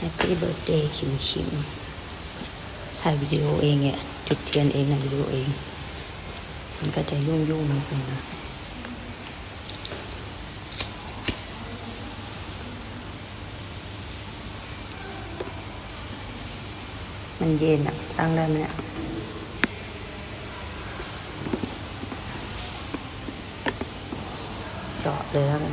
Happy birthday คิมคิมถ่ายวิดีโอเองเนี่ยจุดเทียนเองนะวิดีโอเอง มันก็จะยุ่งยุ่งๆนิดนึงนะมันเย็นอะ ตั้งได้ไหมเนี่ยเจาะเลยแล้วกัน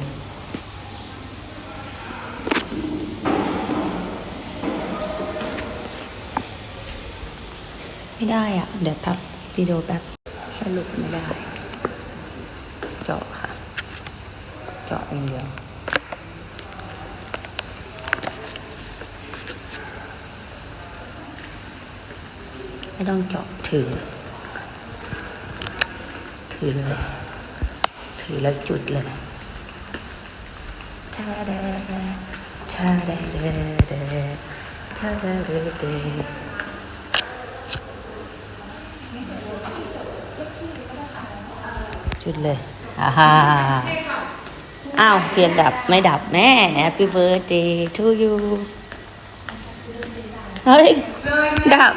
ไม่ได้อะเดี๋ยวแป๊บวิดีโอแป๊บสรุปไม่ได้ เจาะค่ะ เจาะอย่างเดียวไม่ต้องเจาะถือ ถือเลย ถือแล้วจุดเลยชาเดชาเดเดเดชาเดเดเด จุดเลยอ่าฮ่าอ้าวเทียนดับไม่ดับแม่ Happy birthday to you เฮ้ย ดับ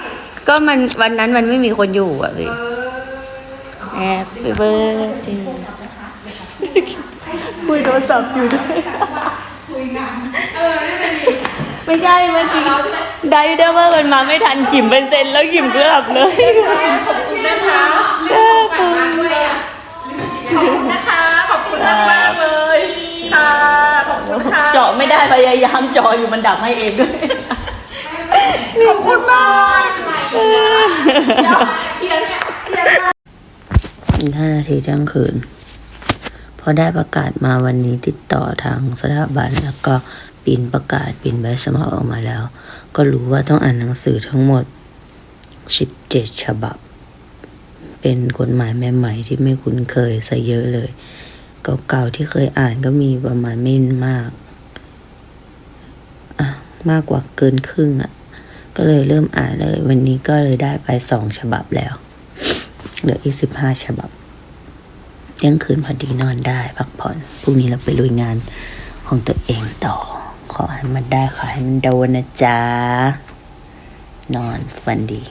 ก็มันวันนั้นมันไม่มีคนอยู่อะพี่ Happy birthday คุยโทรศัพท์อยู่ด้วยไม่ใช่เมื่อกี้ได้เดอร์ว่ามันมาไม่ทันขิมเป็นเซนแล้วขิมก็หลับเลย ไม่ได้พยายามเจาะอยู่มันดับให้เองด้วยขอบคุณมากเทียนเนี่ยเทียนมาอีกห้านาทีเที่ยงคืน พอได้ประกาศมาวันนี้ติดต่อทางสถาบันแล้วก็ปริ้นประกาศปริ้นใบสมัครออกมาแล้ว ก็รู้ว่าต้องอ่านหนังสือทั้งหมด 17 ฉบับ เป็นกฎหมายใหม่ๆที่ไม่คุ้นเคยซะเยอะเลย เก่าๆที่เคยอ่านก็มีประมาณไม่มากอะ มากกว่าเกินครึ่งอะ ก็เลยเริ่มอ่านเลย วันนี้ก็เลยได้ไปสองฉบับแล้ว เหลืออีกสิบห้าฉบับเที่ยงคืนพอดีนอนได้พักผ่อนพรุ่งนี้เราไปลุยงานของตัวเองต่อ ขอให้มันได้ขอให้มันโดนนะจ๊ะ นอนฝันดี